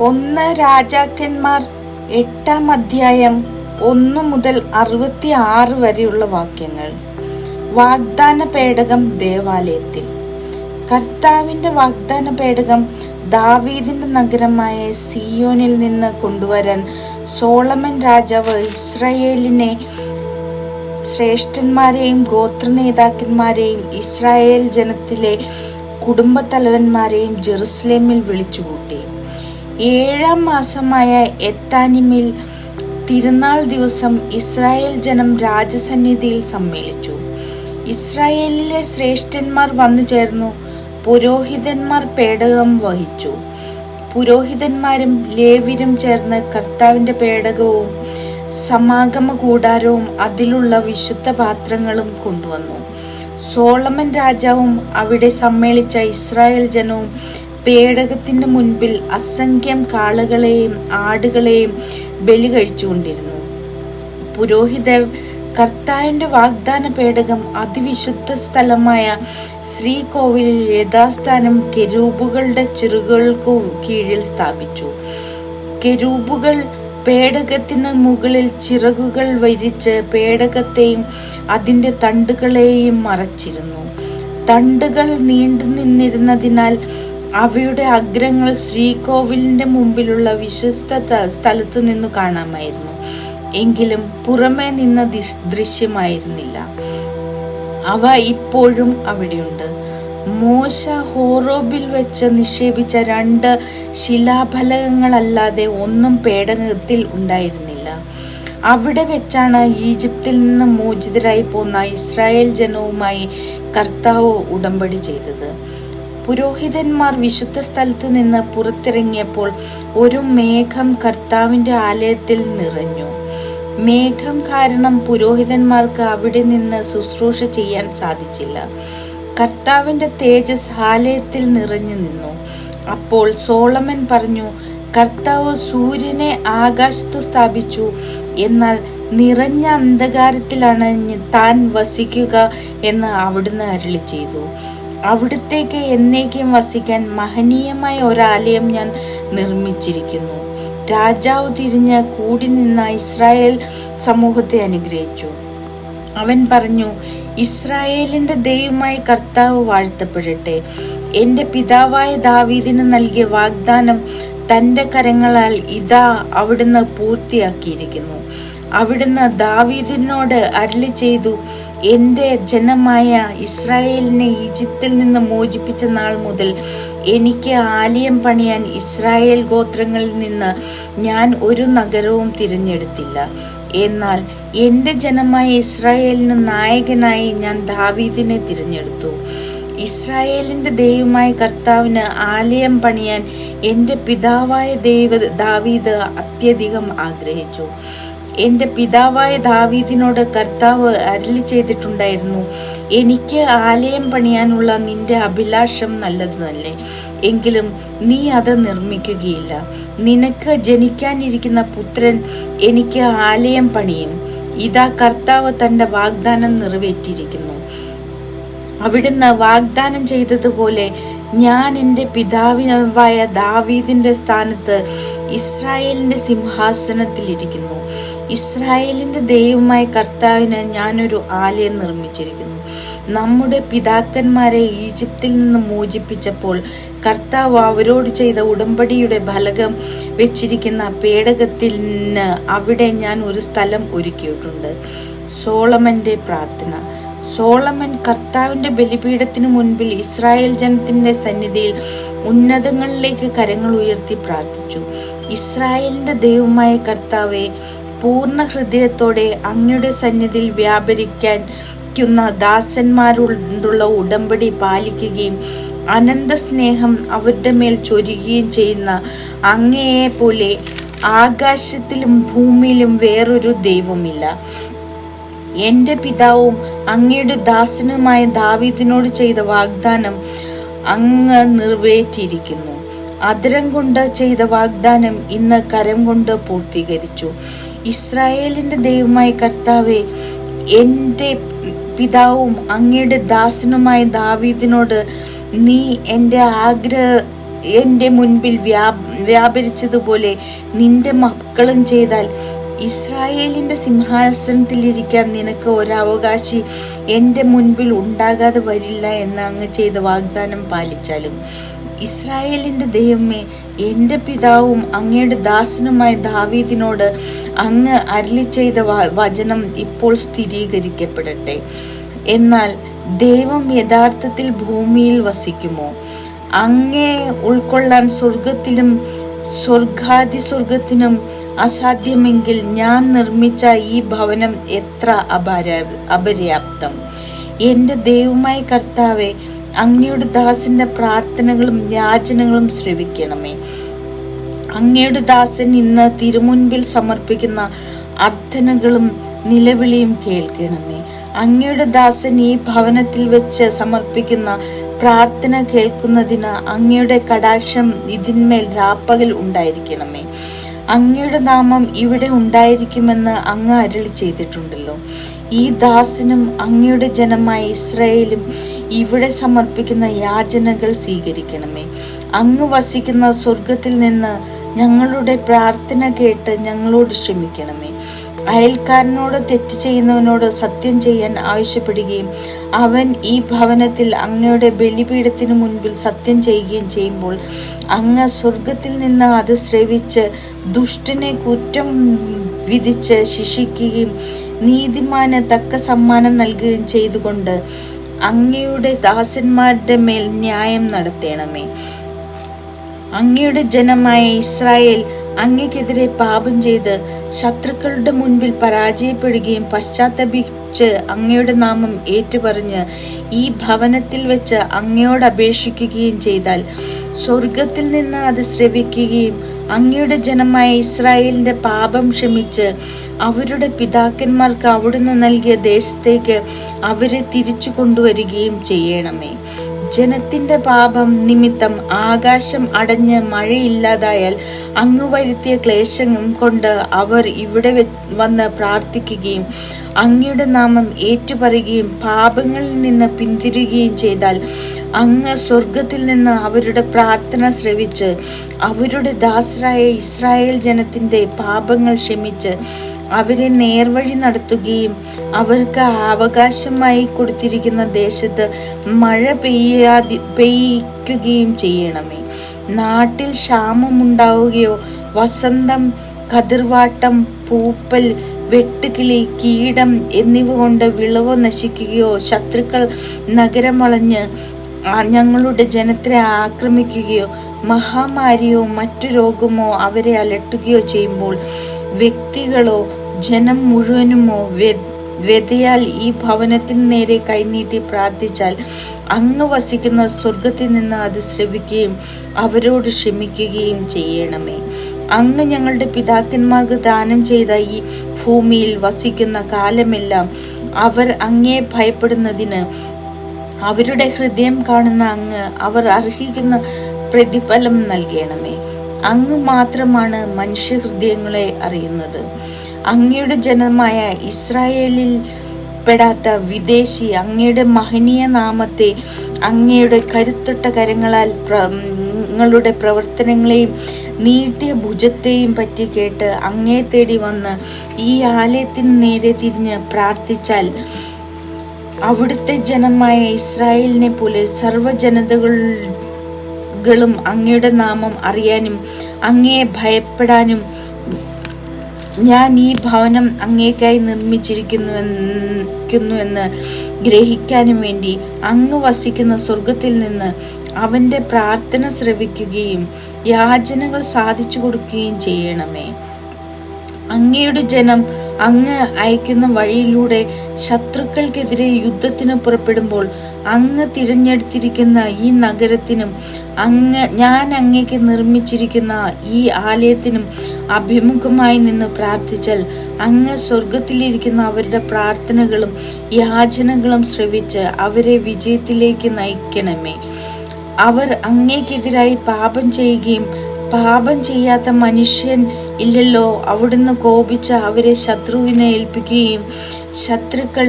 ഒന്ന് രാജാക്കന്മാർ എട്ടാം അധ്യായം ഒന്ന് മുതൽ അറുപത്തി ആറ് വരെയുള്ള വാക്യങ്ങൾ. വാഗ്ദാന പേടകം ദേവാലയത്തിൽ. കർത്താവിന്റെ വാഗ്ദാന പേടകം ദാവീദിന്റെ നഗരമായ സിയോനിൽ നിന്ന് കൊണ്ടുവരാൻ സോളമൻ രാജാവ് ഇസ്രായേലിനെ ശ്രേഷ്ഠന്മാരെയും ഗോത്ര നേതാക്കന്മാരെയും ഇസ്രായേൽ ജനത്തിലെ കുടുംബത്തലവന്മാരെയും ജെറുസലേമിൽ വിളിച്ചുകൂട്ടി. ഏഴാം മാസമായ എത്താനിമിൽ തിരുനാൾ ദിവസം ഇസ്രായേൽ ജനം രാജസന്നിധിയിൽ സമ്മേളിച്ചു. ഇസ്രായേലിലെ ശ്രേഷ്ഠന്മാർ വന്നു ചേർന്നു. പുരോഹിതന്മാർ പേടകം വഹിച്ചു. പുരോഹിതന്മാരും ലേവ്യരും ചേർന്ന് കർത്താവിന്റെ പേടകവും സമാഗമ കൂടാരവും അതിലുള്ള വിശുദ്ധ പാത്രങ്ങളും കൊണ്ടുവന്നു. സോളമൻ രാജാവും അവിടെ സമ്മേളിച്ച ഇസ്രായേൽ ജനവും പേടകത്തിന്റെ മുൻപിൽ അസംഖ്യം കാളുകളെയും ആടുകളെയും ബലി കഴിച്ചുകൊണ്ടിരുന്നു. പുരോഹിതർ കർത്താവിന്റെ വാഗ്ദാന പേടകം അതിവിശുദ്ധ സ്ഥലമായ ശ്രീകോവിലിൽ യഥാസ്ഥാനം കെരൂബുകളുടെ ചിറുകൾക്കു കീഴിൽ സ്ഥാപിച്ചു. കെരൂബുകൾ പേടകത്തിന് മുകളിൽ ചിറകുകൾ വരിച്ച് പേടകത്തെയും അതിന്റെ തണ്ടുകളെയും മറച്ചിരുന്നു. തണ്ടുകൾ നീണ്ടു നിന്നിരുന്നതിനാൽ അവയുടെ അഗ്രങ്ങൾ ശ്രീകോവിലിന്റെ മുമ്പിലുള്ള വിശ്വസ്ത സ്ഥലത്തു നിന്ന് കാണാമായിരുന്നു. എങ്കിലും പുറമേ നിന്ന ദൃശ്യമായിരുന്നില്ല. അവ ഇപ്പോഴും അവിടെയുണ്ട്. മോശ ഹോറോബിൽ വെച്ച് നിക്ഷേപിച്ച രണ്ട് ശിലാഫലകങ്ങളല്ലാതെ ഒന്നും പേടകത്തിൽ ഉണ്ടായിരുന്നില്ല. അവിടെ വെച്ചാണ് ഈജിപ്തിൽ നിന്ന് മോചിതരായി പോന്ന ഇസ്രായേൽ ജനവുമായി കർത്താവ് ഉടമ്പടി ചെയ്തത്. പുരോഹിതന്മാർ വിശുദ്ധ സ്ഥലത്ത് നിന്ന് പുറത്തിറങ്ങിയപ്പോൾ ഒരു മേഘം കർത്താവിന്റെ ആലയത്തിൽ നിറഞ്ഞു. മേഘം കാരണം പുരോഹിതന്മാർക്ക് അവിടെ നിന്ന് ശുശ്രൂഷ ചെയ്യാൻ സാധിച്ചില്ല. കർത്താവിന്റെ തേജസ് ആലയത്തിൽ നിറഞ്ഞു നിന്നു. അപ്പോൾ സോളമൻ പറഞ്ഞു കർത്താവ് സൂര്യനെ ആകാശത്ത് സ്ഥാപിച്ചു. എന്നാൽ നിറഞ്ഞ അന്ധകാരത്തിലാണ് താൻ വസിക്കുക എന്ന് അവിടുന്ന് അരുളി ചെയ്തു. അവിടുത്തേക്ക് എന്നേക്കും വസിക്കാൻ മഹനീയമായ ഒരാലയം ഞാൻ നിർമ്മിച്ചിരിക്കുന്നു. രാജാവ് തിരിഞ്ഞ് കൂടി നിന്ന ഇസ്രായേൽ സമൂഹത്തെ അനുഗ്രഹിച്ചു. അവൻ പറഞ്ഞു ഇസ്രായേലിന്റെ ദൈവമായി കർത്താവ് വാഴ്ത്തപ്പെടട്ടെ. എന്റെ പിതാവായ ദാവീദിന് നൽകിയ വാഗ്ദാനം തന്റെ കരങ്ങളാൽ ഇതാ അവിടുന്ന് പൂർത്തിയാക്കിയിരിക്കുന്നു. അവിടുന്ന് ദാവീദിനോട് അരുളി ചെയ്തു എന്റെ ജനമായ ഇസ്രായേലിനെ ഈജിപ്തിൽ നിന്ന് മോചിപ്പിച്ച നാൾ മുതൽ എനിക്ക് ആലയം പണിയാൻ ഇസ്രായേൽ ഗോത്രങ്ങളിൽ നിന്ന് ഞാൻ ഒരു നഗരവും തിരഞ്ഞെടുത്തില്ല. എന്നാൽ എന്റെ ജനമായ ഇസ്രായേലിന് നായകനായി ഞാൻ ദാവീദിനെ തിരഞ്ഞെടുത്തു. ഇസ്രായേലിന്റെ ദൈവമായ കർത്താവിന് ആലയം പണിയാൻ എന്റെ പിതാവായ ദൈവ ദാവീദ് അത്യധികം ആഗ്രഹിച്ചു. എന്റെ പിതാവായ ദാവീദിനോട് കർത്താവ് അരളി ചെയ്തിട്ടുണ്ടായിരുന്നു എനിക്ക് ആലയം പണിയാനുള്ള നിന്റെ അഭിലാഷം നല്ലത് തന്നെ എങ്കിലും നീ അത് നിർമ്മിക്കുകയില്ല. നിനക്ക് ജനിക്കാനിരിക്കുന്ന പുത്രൻ എനിക്ക് ആലയം പണിയും. ഇതാ കർത്താവ് തന്റെ വാഗ്ദാനം നിറവേറ്റിയിരിക്കുന്നു. അവിടുന്ന് വാഗ്ദാനം ചെയ്തതുപോലെ ഞാൻ എന്റെ പിതാവിനായ ദാവീദിന്റെ സ്ഥാനത്ത് ഇസ്രായേലിന്റെ സിംഹാസനത്തിൽ ഇസ്രായേലിന്റെ ദൈവമായ കർത്താവിന് ഞാനൊരു ആലയം നിർമ്മിച്ചിരിക്കുന്നു. നമ്മുടെ പിതാക്കന്മാരെ ഈജിപ്തിൽ നിന്ന് മോചിപ്പിച്ചപ്പോൾ കർത്താവ് അവരോട് ചെയ്ത ഉടമ്പടിയുടെ ഫലകം വെച്ചിരിക്കുന്ന പേടകത്തിന് അവിടെ ഞാൻ ഒരു സ്ഥലം ഒരുക്കിയിട്ടുണ്ട്. സോളമന്റെ പ്രാർത്ഥന. സോളമൻ കർത്താവിന്റെ ബലിപീഠത്തിന് മുൻപിൽ ഇസ്രായേൽ ജനത്തിന്റെ സന്നിധിയിൽ ഉന്നതങ്ങളിലേക്ക് കരങ്ങൾ ഉയർത്തി പ്രാർത്ഥിച്ചു. ഇസ്രായേലിന്റെ ദൈവമായ കർത്താവെ പൂർണ ഹൃദയത്തോടെ അങ്ങയുടെ സന്നിധിയിൽ വ്യാപരിക്കാൻ ദാസന്മാരോടുള്ള ഉടമ്പടി പാലിക്കുകയും അനന്ത സ്നേഹം അവരുടെ മേൽ ചൊരുകയും ചെയ്യുന്ന അങ്ങയെ പോലെ ആകാശത്തിലും ഭൂമിയിലും വേറൊരു ദൈവമില്ല എന്റെ പിതാവും അങ്ങയുടെ ദാസനുമായ ദാവീദിനോട് ചെയ്ത വാഗ്ദാനം അങ്ങ് നിറവേറ്റിയിരിക്കുന്നു. അതിരം കൊണ്ട് ചെയ്ത വാഗ്ദാനം ഇന്ന് കരം കൊണ്ട് പൂർത്തീകരിച്ചു. ഇസ്രായേലിന്റെ ദൈവമായ കർത്താവെ എന്റെ പിതാവും അങ്ങയുടെ ദാസനുമായ ദാവീദിനോട് നീ എന്റെ ആഗ്രഹ എന്റെ മുൻപിൽ വ്യാ വ്യാപരിച്ചതുപോലെ നിന്റെ മക്കളും ചെയ്താൽ ഇസ്രായേലിന്റെ സിംഹാസനത്തിലിരിക്കാൻ നിനക്ക് ഒരവകാശി എന്റെ മുൻപിൽ ഉണ്ടാകാതെ വരില്ല എന്ന് അങ്ങ് ചെയ്ത വാഗ്ദാനം പാലിച്ചാലും. ഇസ്രായേലിന്റെ ദൈവമേ എന്റെ പിതാവും അങ്ങയുടെ ദാസനുമായ ദാവീദിനോട് അങ്ങ് അരളി ചെയ്ത വചനം ഇപ്പോൾ സ്ഥിരീകരിക്കപ്പെടട്ടെ. എന്നാൽ ദൈവം യഥാർത്ഥത്തിൽ ഭൂമിയിൽ വസിക്കുമോ? അങ്ങേ ഉൾക്കൊള്ളാൻ സ്വർഗത്തിലും സ്വർഗാതി സ്വർഗത്തിനും അസാധ്യമെങ്കിൽ ഞാൻ നിർമ്മിച്ച ഈ ഭവനം എത്ര അപര അപര്യാപ്തം? എന്റെ ദൈവമായ കർത്താവെ അങ്ങയുടെ ദാസന്റെ പ്രാർത്ഥനകളും യാചനകളും ശ്രവിക്കണമേ. അങ്ങയുടെ ദാസൻ ഇന്ന് തിരുമുൻപിൽ സമർപ്പിക്കുന്ന അർത്ഥനകളും നിലവിളിയും കേൾക്കണമേ. അങ്ങയുടെ ദാസൻ ഈ ഭവനത്തിൽ വെച്ച് സമർപ്പിക്കുന്ന പ്രാർത്ഥന കേൾക്കുന്നതിന് അങ്ങയുടെ കടാക്ഷം ഇതിന്മേൽ രാപ്പകൽ ഉണ്ടായിരിക്കണമേ. അങ്ങയുടെ നാമം ഇവിടെ ഉണ്ടായിരിക്കുമെന്ന് അങ്ങ് അരുളി ചെയ്തിട്ടുണ്ടല്ലോ. ഈ ദാസനും അങ്ങയുടെ ജനമായ ഇസ്രായേലും ഇവിടെ സമർപ്പിക്കുന്ന യാചനകൾ സ്വീകരിക്കണമേ. അങ്ങ് വസിക്കുന്ന സ്വർഗത്തിൽ നിന്ന് ഞങ്ങളുടെ പ്രാർത്ഥന കേട്ട് ഞങ്ങളോട് ക്ഷമിക്കണമേ. അയൽക്കാരനോട് തെറ്റ് ചെയ്യുന്നവനോട് സത്യം ചെയ്യാൻ ആവശ്യപ്പെടുകയും അവൻ ഈ ഭവനത്തിൽ അങ്ങയുടെ ബലിപീഠത്തിനു മുൻപിൽ സത്യം ചെയ്യുകയും ചെയ്യുമ്പോൾ അങ്ങ് സ്വർഗത്തിൽ നിന്ന് അത് ശ്രവിച്ച് ദുഷ്ടനെ കുറ്റം വിധിച്ച് ശിക്ഷിക്കുകയും നീതിമാന് തക്ക സമ്മാനം നൽകുകയും ചെയ്തുകൊണ്ട് അങ്ങയുടെ ദാസന്മാരുടെ മേൽ ന്യായം നടത്തണമേ. അങ്ങയുടെ ജനമായ ഇസ്രായേൽ അങ്ങക്കെതിരെ പാപം ചെയ്ത് ശത്രുക്കളുടെ മുൻപിൽ പരാജയപ്പെടുകയും പശ്ചാത്തപിച്ച് അങ്ങയുടെ നാമം ഏറ്റുപറഞ്ഞ് ഈ ഭവനത്തിൽ വെച്ച് അങ്ങയോട് അപേക്ഷിക്കുകയും ചെയ്താൽ സ്വർഗത്തിൽ നിന്ന് അത് ശ്രവിക്കുകയും അങ്ങയുടെ ജനമായ ഇസ്രായേലിന്റെ പാപം ക്ഷമിച്ച് അവരുടെ പിതാക്കന്മാർക്ക് അവിടുന്ന് നൽകിയ ദേശത്തേക്ക് അവരെ തിരിച്ചു കൊണ്ടുവരികയും ചെയ്യണമേ. ജനത്തിന്റെ പാപം നിമിത്തം ആകാശം അടഞ്ഞ് മഴയില്ലാതായാൽ അങ്ങ് വരുത്തിയ ക്ലേശം കൊണ്ട് അവർ ഇവിടെ വന്ന് പ്രാർത്ഥിക്കുകയും അങ്ങയുടെ നാമം ഏറ്റുപറയുകയും പാപങ്ങളിൽ നിന്ന് പിന്തിരുകയും ചെയ്താൽ അങ്ങ് സ്വർഗത്തിൽ നിന്ന് അവരുടെ പ്രാർത്ഥന ശ്രവിച്ച് അവരുടെ ദാസരായ ഇസ്രായേൽ ജനത്തിന്റെ പാപങ്ങൾ ക്ഷമിച്ച് അവരെ നേർവഴി നടത്തുകയും അവർക്ക് അവകാശമായി കൊടുത്തിരിക്കുന്ന ദേശത്ത് മഴ പെയ്യാതി പെയ്യിക്കുകയും ചെയ്യണമേ. നാട്ടിൽ ക്ഷാമമുണ്ടാവുകയോ വസന്തം കതിർവാട്ടം പൂപ്പൽ വെട്ടുകിളി കീടം എന്നിവ കൊണ്ട് വിളവ് നശിക്കുകയോ ശത്രുക്കൾ നഗരമളഞ്ഞ് ഞങ്ങളുടെ ജനത്തെ ആക്രമിക്കുകയോ മഹാമാരിയോ മറ്റു രോഗമോ അവരെ അലട്ടുകയോ ചെയ്യുമ്പോൾ വ്യക്തികളോ ജനം മുഴുവനുമോ വ്യതയാൽ ഈ ഭവനത്തിന് നേരെ കൈനീട്ടി പ്രാർത്ഥിച്ചാൽ അങ്ങ് വസിക്കുന്ന സ്വർഗത്തിൽ നിന്ന് അത് ശ്രവിക്കുകയും അവരോട് ക്ഷമിക്കുകയും ചെയ്യണമേ. അങ്ങ് ഞങ്ങളുടെ പിതാക്കന്മാർക്ക് ദാനം ചെയ്ത ഈ ഭൂമിയിൽ വസിക്കുന്ന കാലമെല്ലാം അവർ അങ്ങേ ഭയപ്പെടുന്നതിന് അവരുടെ ഹൃദയം കാണുന്ന അങ്ങ് അവർ അർഹിക്കുന്ന പ്രതിഫലം നൽകണമേ. അങ്ങ് മാത്രമാണ് മനുഷ്യഹൃദയങ്ങളെ അറിയുന്നത്. അങ്ങയുടെ ജനമായ ഇസ്രായേലിൽ പെടാത്ത വിദേശി അങ്ങയുടെ മഹനീയ നാമത്തെ അങ്ങയുടെ കരുത്തൊട്ട കരങ്ങളാൽ നിങ്ങളുടെ പ്രവർത്തനങ്ങളെയും നീട്ടിയ ഭുജത്തെയും പറ്റി കേട്ട് അങ്ങേ തേടി വന്ന് ഈ ആലയത്തിന് നേരെ തിരിഞ്ഞ് പ്രാർത്ഥിച്ചാൽ അവിടുത്തെ ജനമായ ഇസ്രായേലിനെ പോലെ സർവജനതകളും അങ്ങയുടെ നാമം അറിയാനും അങ്ങയെ ഭയപ്പെടാനും ഞാൻ ഈ ഭവനം അങ്ങേക്കായി നിർമ്മിച്ചിരിക്കുന്നുവെന്ന് ഗ്രഹിക്കാനും വേണ്ടി അങ്ങ് വസിക്കുന്ന സ്വർഗത്തിൽ നിന്ന് അവന്റെ പ്രാർത്ഥന ശ്രവിക്കുകയും യാചനകൾ സാധിച്ചു കൊടുക്കുകയും ചെയ്യണമേ. അങ്ങയുടെ ജനം അങ്ങ് അയക്കുന്ന വഴിയിലൂടെ ശത്രുക്കൾക്കെതിരെ യുദ്ധത്തിന് പുറപ്പെടുമ്പോൾ അങ്ങ് തിരഞ്ഞെടുത്തിരിക്കുന്ന ഈ നഗരത്തിനും അങ്ങ് ഞാൻ അങ്ങേക്ക് നിർമ്മിച്ചിരിക്കുന്ന ഈ ആലയത്തിനും അഭിമുഖമായി നിന്ന് പ്രാർത്ഥിച്ചാൽ അങ്ങ് സ്വർഗത്തിലിരിക്കുന്ന അവരുടെ പ്രാർത്ഥനകളും യാചനകളും ശ്രവിച്ച് അവരെ വിജയത്തിലേക്ക് നയിക്കണമേ. അവർ അങ്ങേക്കെതിരായി പാപം ചെയ്യുകയും പാപം ചെയ്യാത്ത മനുഷ്യൻ ഇല്ലല്ലോ. അവിടുന്ന് കോപിച്ച് അവരെ ശത്രുവിനെ ഏൽപ്പിക്കുകയും ശത്രുക്കൾ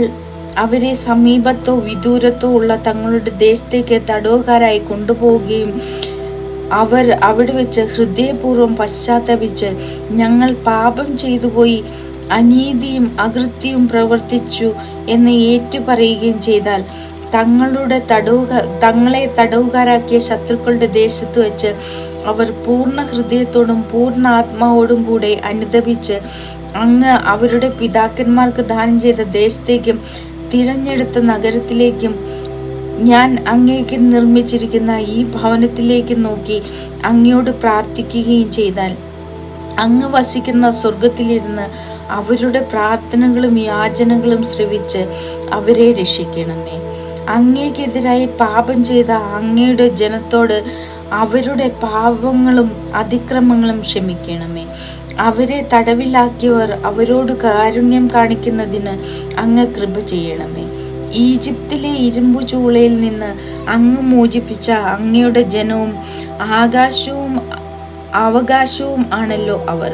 അവരെ സമീപത്തോ വിദൂരത്തോ ഉള്ള തങ്ങളുടെ ദേശത്തേക്ക് തടവുകാരായി കൊണ്ടുപോവുകയും അവർ അവിടെ വെച്ച് ഹൃദയപൂർവം പശ്ചാത്തപിച്ച് ഞങ്ങൾ പാപം ചെയ്തു പോയി അനീതിയും അകൃത്യവും പ്രവർത്തിച്ചു എന്ന് ഏറ്റുപറയുകയും ചെയ്താൽ തങ്ങളുടെ തടവുക തങ്ങളെ തടവുകാരാക്കിയ ശത്രുക്കളുടെ ദേശത്ത് വെച്ച് അവർ പൂർണ ഹൃദയത്തോടും പൂർണ ആത്മാവോടും കൂടെ അനുദപിച്ച് അങ്ങ് അവരുടെ പിതാക്കന്മാർക്ക് ദാനം ചെയ്ത ദേശത്തേക്കും തിരഞ്ഞെടുത്ത നഗരത്തിലേക്കും ഞാൻ അങ്ങേക്ക് നിർമ്മിച്ചിരിക്കുന്ന ഈ ഭവനത്തിലേക്ക് നോക്കി അങ്ങയോട് പ്രാർത്ഥിക്കുകയും ചെയ്താൽ അങ്ങ് വസിക്കുന്ന സ്വർഗത്തിലിരുന്ന് അവരുടെ പ്രാർത്ഥനകളും യാചനകളും ശ്രവിച്ച് അവരെ രക്ഷിക്കണമേ. അങ്ങേക്കെതിരായി പാപം ചെയ്ത അങ്ങയുടെ ജനത്തോട് അവരുടെ പാപങ്ങളും അതിക്രമങ്ങളും ക്ഷമിക്കണമേ. അവരെ തടവിലാക്കിയവർ അവരോട് കാരുണ്യം കാണിക്കുന്നതിന് അങ്ങ് കൃപ ചെയ്യണമേ. ഈജിപ്തിലെ ഇരുമ്പു ചൂളയിൽ നിന്ന് അങ്ങ് മോചിപ്പിച്ച അങ്ങയുടെ ജനവും ആകാശവും അവകാശവും ആണല്ലോ അവർ.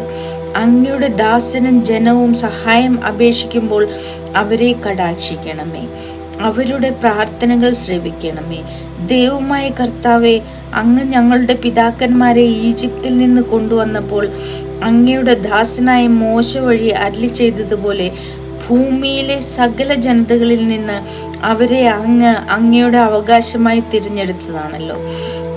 അങ്ങയുടെ ദാസനും ജനവും സഹായം അപേക്ഷിക്കുമ്പോൾ അവരെ കടാക്ഷിക്കണമേ. അവരുടെ പ്രാർത്ഥനകൾ ശ്രവിക്കണമേ. ദൈവമായ കർത്താവെ അങ്ങ് ഞങ്ങളുടെ പിതാക്കന്മാരെ ഈജിപ്തിൽ നിന്ന് കൊണ്ടുവന്നപ്പോൾ അങ്ങയുടെ ദാസനായ മോശ വഴി അരളി ചെയ്തതുപോലെ ഭൂമിയിലെ സകല ജനതകളിൽ നിന്ന് അവരെ അങ്ങ് അങ്ങയുടെ അവകാശമായി തിരഞ്ഞെടുത്തതാണല്ലോ.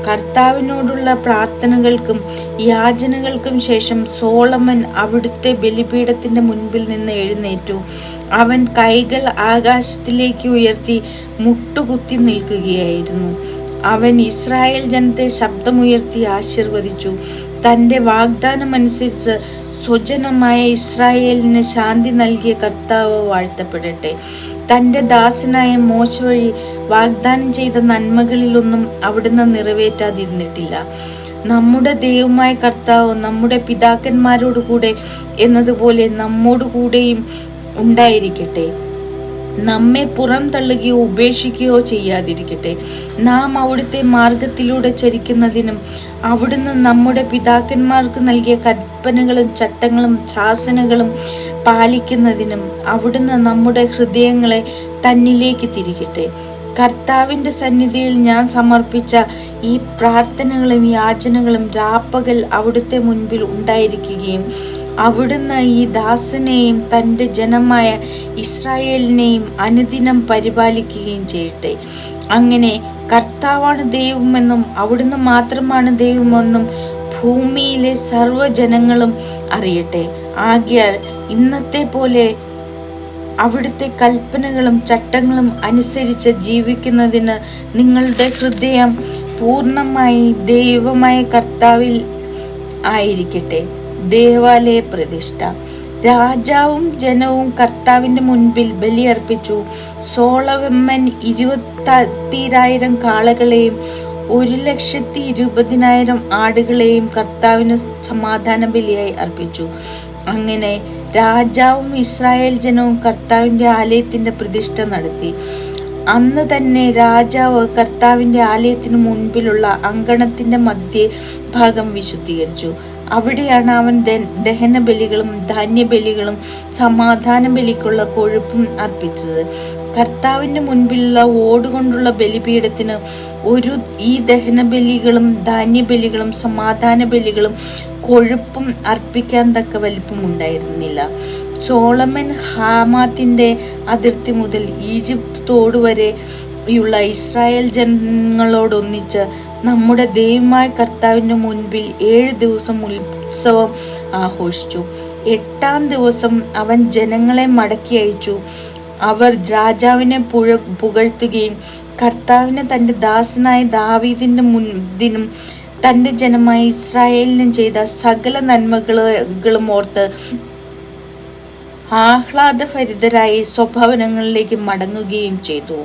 കർത്താവിനോടുള്ള പ്രാർത്ഥനകൾക്കും യാചനകൾക്കും ശേഷം സോളമൻ അവിടുത്തെ ബലിപീഠത്തിന്റെ മുൻപിൽ നിന്ന് എഴുന്നേറ്റു. അവൻ കൈകൾ ആകാശത്തിലേക്ക് ഉയർത്തി മുട്ടുകുത്തി നിൽക്കുകയായിരുന്നു. അവൻ ഇസ്രായേൽ ജനത്തെ ശബ്ദമുയർത്തി ആശീർവദിച്ചു. തന്റെ വാഗ്ദാനമനുസരിച്ച് സ്വജനമായ ഇസ്രായേലിന് ശാന്തി നൽകിയ കർത്താവ് വാഴ്ത്തപ്പെടട്ടെ. തന്റെ ദാസനായ മോശ വഴി വാഗ്ദാനം ചെയ്ത നന്മകളിലൊന്നും അവിടുന്ന് നിറവേറ്റാതിരുന്നിട്ടില്ല. നമ്മുടെ ദൈവമായ കർത്താവ് നമ്മുടെ പിതാക്കന്മാരോട് കൂടെ എന്നതുപോലെ നമ്മോടുകൂടെയും ഉണ്ടായിരിക്കട്ടെ. നമ്മെ പുറം തള്ളുകയോ ഉപേക്ഷിക്കുകയോ ചെയ്യാതിരിക്കട്ടെ. നാം അവിടുത്തെ മാർഗത്തിലൂടെ ചരിക്കുന്നതിനും അവിടുന്ന് നമ്മുടെ പിതാക്കന്മാർക്ക് നൽകിയ കൽപ്പനകളും ചട്ടങ്ങളും ശാസനകളും പാലിക്കുന്നതിനും അവിടുന്ന് നമ്മുടെ ഹൃദയങ്ങളെ തന്നിലേക്ക് തിരികട്ടെ കർത്താവിന്റെ സന്നിധിയിൽ ഞാൻ സമർപ്പിച്ച ഈ പ്രാർത്ഥനകളും യാചനകളും രാപ്പകൽ അവിടുത്തെ മുൻപിൽ ഉണ്ടായിരിക്കുകയും അവിടുന്ന് ഈ ദാസനെയും തന്റെ ജനമായ ഇസ്രായേലിനെയും അനുദിനം പരിപാലിക്കുകയും ചെയ്യട്ടെ. അങ്ങനെ കർത്താവാണ് ദൈവമെന്നും അവിടുന്ന് മാത്രമാണ് ദൈവമെന്നും ഭൂമിയിലെ സർവജനങ്ങളും അറിയട്ടെ. ആകിയാൽ ഇന്നത്തെ പോലെ അവിടുത്തെ കൽപ്പനകളും ചട്ടങ്ങളും അനുസരിച്ച് ജീവിക്കുന്നതിന് നിങ്ങളുടെ ഹൃദയം പൂർണമായി ദൈവമായ കർത്താവിൽ ആയിരിക്കട്ടെ. ദേവാലയ പ്രതിഷ്ഠ. രാജാവും ജനവും കർത്താവിന്റെ മുൻപിൽ ബലിയർപ്പിച്ചു. സോളവമ്മൻ ഇരുപത്തിരായിരം കാളകളെയും ഒരു ലക്ഷത്തി ഇരുപതിനായിരം ആടുകളെയും കർത്താവിന് സമാധാന ബലിയായി അർപ്പിച്ചു. അങ്ങനെ രാജാവും ഇസ്രായേൽ ജനവും കർത്താവിന്റെ ആലയത്തിന്റെ പ്രതിഷ്ഠ നടത്തി. അന്ന് തന്നെ രാജാവ് കർത്താവിന്റെ ആലയത്തിന് മുൻപിലുള്ള അങ്കണത്തിന്റെ മധ്യ ഭാഗം വിശുദ്ധീകരിച്ചു. അവിടെയാണ് അവൻ ദഹന ബലികളും ധാന്യബലികളും സമാധാന ബലിക്കുള്ള കൊഴുപ്പും അർപ്പിച്ചത്. കർത്താവിന്റെ മുൻപിലുള്ള ഓടുകൊണ്ടുള്ള ബലിപീഠത്തിന് ഒരു ഈ ദഹന ബലികളും ധാന്യബലികളും സമാധാന ബലികളും കൊഴുപ്പും അർപ്പിക്കാൻ തക്ക വലിപ്പം ഉണ്ടായിരുന്നില്ല. ചോളമൻ ഹാമാത്തിന്റെ അതിർത്തി മുതൽ ഈജിപ്ത് തോടുവരെയുള്ള ഇസ്രായേൽ ജനങ്ങളോടൊന്നിച്ച് നമ്മുടെ ദൈവമായ കർത്താവിന്റെ മുൻപിൽ ഏഴ് ദിവസം ഉത്സവം ആഘോഷിച്ചു. എട്ടാം ദിവസം അവൻ ജനങ്ങളെ മടക്കി അയച്ചു. അവർ രാജാവിനെ പുഴ പുകഴ്ത്തുകയും കർത്താവിനെ തന്റെ ദാസനായ ദാവീദിന്റെ മുൻപിനും തന്റെ ജനമായ ഇസ്രായേലിനും ചെയ്ത സകല നന്മകളും ഓർത്ത് ആഹ്ലാദഭരിതരായി സ്വഭവനങ്ങളിലേക്ക് മടങ്ങുകയും ചെയ്തു.